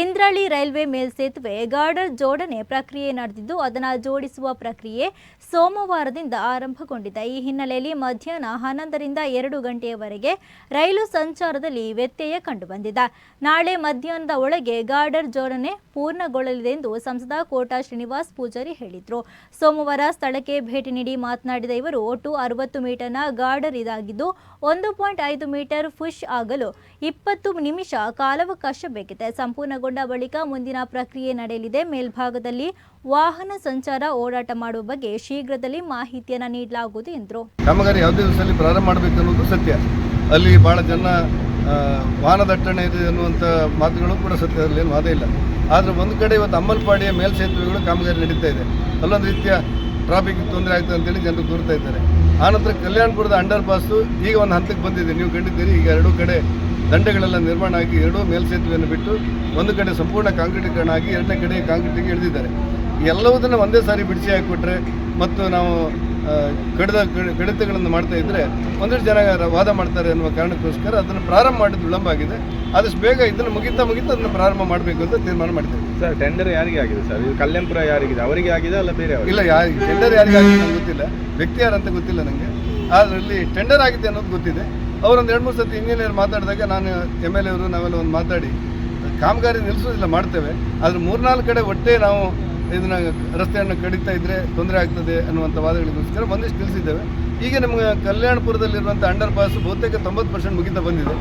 ಇಂದ್ರಳ್ಳಿ railway ಮೇಲ್ಸೇತುವೆ girder ಜೋಡಣೆ ಪ್ರಕ್ರಿಯೆ ನಡೆದಿದ್ದು, ಅದನ್ನು ಜೋಡಿಸುವ ಪ್ರಕ್ರಿಯೆ ಸೋಮವಾರದಿಂದ ಆರಂಭಗೊಂಡಿದೆ. ಈ ಹಿನ್ನೆಲೆಯಲ್ಲಿ ಮಧ್ಯಾಹ್ನ ಹನ್ನೊಂದರಿಂದ ಎರಡು ಗಂಟೆಯವರೆಗೆ ರೈಲು ಸಂಚಾರದಲ್ಲಿ ವ್ಯತ್ಯಯ ಕಂಡುಬಂದಿದೆ. ನಾಳೆ ಮಧ್ಯಾಹ್ನದ ಒಳಗೆ ಗಾರ್ಡರ್ ಜೋಡಣೆ ಪೂರ್ಣಗೊಳ್ಳಲಿದೆ ಎಂದು ಸಂಸದ ಕೋಟಾ ಶ್ರೀನಿವಾಸ್ ಪೂಜಾರಿ ಹೇಳಿದರು. ಸೋಮವಾರ ಸ್ಥಳಕ್ಕೆ ಭೇಟಿ ನೀಡಿ ಮಾತನಾಡಿದ ಇವರು, ಒಟ್ಟು ಅರವತ್ತು ಮೀಟರ್ನ ಗಾರ್ಡರ್ ಇದಾಗಿದ್ದು, ಒಂದು ಪಾಯಿಂಟ್ ಐದು ಮೀಟರ್ ಫುಷ್ ಆಗಲು ಇಪ್ಪತ್ತು ನಿಮಿಷ ಕಾಲಾವಕಾಶ ಬೇಕಿದೆ. ಸಂಪೂರ್ಣಗೊಂಡ ಬಳಿಕ ಮುಂದಿನ ಪ್ರಕ್ರಿಯೆ ನಡೆಯಲಿದೆ. ಮೇಲ್ಭಾಗದಲ್ಲಿ ವಾಹನ ಸಂಚಾರ ಓಡಾಟ ಮಾಡುವ ಬಗ್ಗೆ ಶೀಘ್ರದಲ್ಲಿ ಮಾಹಿತಿಯನ್ನು ನೀಡಲಾಗುವುದು ಎಂದರು. ಕಾಮಗಾರಿ ಯಾವುದೇ ದಿವಸದಲ್ಲಿ ಪ್ರಾರಂಭ ಮಾಡಬೇಕು ಅನ್ನೋದು ಸತ್ಯ. ಅಲ್ಲಿ ಭಾಳ ಜನ ವಾಹನ ದಟ್ಟಣೆ ಇದೆ ಅನ್ನುವಂಥ ಮಾತುಗಳು ಕೂಡ ಸತ್ಯ. ಏನು ವಾದ ಇಲ್ಲ. ಆದರೆ ಒಂದು ಕಡೆ ಇವತ್ತು ಅಮ್ಮಲ್ಪಾಡಿಯ ಮೇಲ್ಸೇತುವೆಗಳು ಕಾಮಗಾರಿ ನಡೀತಾ ಇದೆ. ಅಲ್ಲೊಂದು ರೀತಿಯ ಟ್ರಾಫಿಕ್ ತೊಂದರೆ ಆಗ್ತದೆ ಅಂತೇಳಿ ಜನರು ದೂರ್ತಾ ಇದ್ದಾರೆ. ಆನಂತರ ಕಲ್ಯಾಣಪುರದ ಅಂಡರ್ ಪಾಸು ಈಗ ಒಂದು ಹಂತಕ್ಕೆ ಬಂದಿದೆ. ನೀವು ಕಂಡಿದ್ದೀರಿ, ಈಗ ಎರಡೂ ಕಡೆ ದಂಡೆಗಳೆಲ್ಲ ನಿರ್ಮಾಣ ಆಗಿ ಎರಡೂ ಮೇಲ್ಸೇತುವೆಯನ್ನು ಬಿಟ್ಟು ಒಂದು ಕಡೆ ಸಂಪೂರ್ಣ ಕಾಂಕ್ರೀಟೀಕರಣ ಆಗಿ ಎರಡನೇ ಕಡೆ ಕಾಂಕ್ರೀಟಿಗೆ ಇಳಿದಿದ್ದಾರೆ ಎಲ್ಲವುದನ್ನು ಒಂದೇ ಸಾರಿ ಬಿಡಿಸಿ ಹಾಕಿಬಿಟ್ರೆ ಮತ್ತು ನಾವು ಕಡಿದ ಕಡಿ- ಕಡಿತಗಳನ್ನು ಮಾಡ್ತಾ ಇದ್ದರೆ ಒಂದಷ್ಟು ಜನ ವಾದ ಮಾಡ್ತಾರೆ ಅನ್ನುವ ಕಾರಣಕ್ಕೋಸ್ಕರ ಅದನ್ನು ಪ್ರಾರಂಭ ಮಾಡಿದ್ದು ವಿಳಂಬ ಆಗಿದೆ. ಆದಷ್ಟು ಬೇಗ ಇದನ್ನು ಮುಗಿತಾ ಮುಗಿತಾ ಅದನ್ನು ಪ್ರಾರಂಭ ಮಾಡಬೇಕು ಅಂತ ತೀರ್ಮಾನ ಮಾಡ್ತೀವಿ ಸರ್ ಟೆಂಡರ್ ಯಾರಿಗೆ ಆಗಿದೆ ಸರ್? ಇದು ಕಲ್ಯಾಣಪುರ ಯಾರಿಗಿದೆ? ಅವರಿಗೆ ಆಗಿದೆ ಅಲ್ಲ ಬೇರೆ ಇಲ್ಲ ಯಾರಿಗೆ ಟೆಂಡರ್ ಯಾರಿಗಾಗಿದೆ ಆಗಿದೆ ಗೊತ್ತಿಲ್ಲ. ವ್ಯಕ್ತಿ ಯಾರಂತ ಗೊತ್ತಿಲ್ಲ ನನಗೆ ಅದರಲ್ಲಿ ಟೆಂಡರ್ ಆಗಿದೆ ಅನ್ನೋದು ಗೊತ್ತಿದೆ. ಅವರೊಂದು ಎರಡು ಮೂರು ಸತಿ ಇಂಜಿನಿಯರ್ ಮಾತಾಡಿದಾಗ ನಾನು ಎಂ ಎಲ್ ಎವರು ನಾವೆಲ್ಲ ಒಂದು ಮಾತಾಡಿ, ಕಾಮಗಾರಿ ನಿಲ್ಲಿಸೋದಿಲ್ಲ, ಮಾಡ್ತೇವೆ. ಆದರೆ ಮೂರ್ನಾಲ್ಕು ಕಡೆ ಒಟ್ಟೆ ನಾವು ಇದನ್ನ ರಸ್ತೆಯನ್ನು ಕಡಿತಾ ಇದ್ದರೆ ತೊಂದರೆ ಆಗ್ತದೆ ಅನ್ನುವಂಥ ವಾದಗಳಿಗೋಸ್ಕರ ಒಂದಿಷ್ಟು ನಿಲ್ಲಿಸಿದ್ದೇವೆ. ಈಗ ನಮಗೆ ಕಲ್ಯಾಣಪುರದಲ್ಲಿರುವಂಥ ಅಂಡರ್ ಪಾಸ್ ಬಹುತೇಕ ತೊಂಬತ್ತು ಪರ್ಸೆಂಟ್ ಮುಗಿತಾ ಬಂದಿದೆ.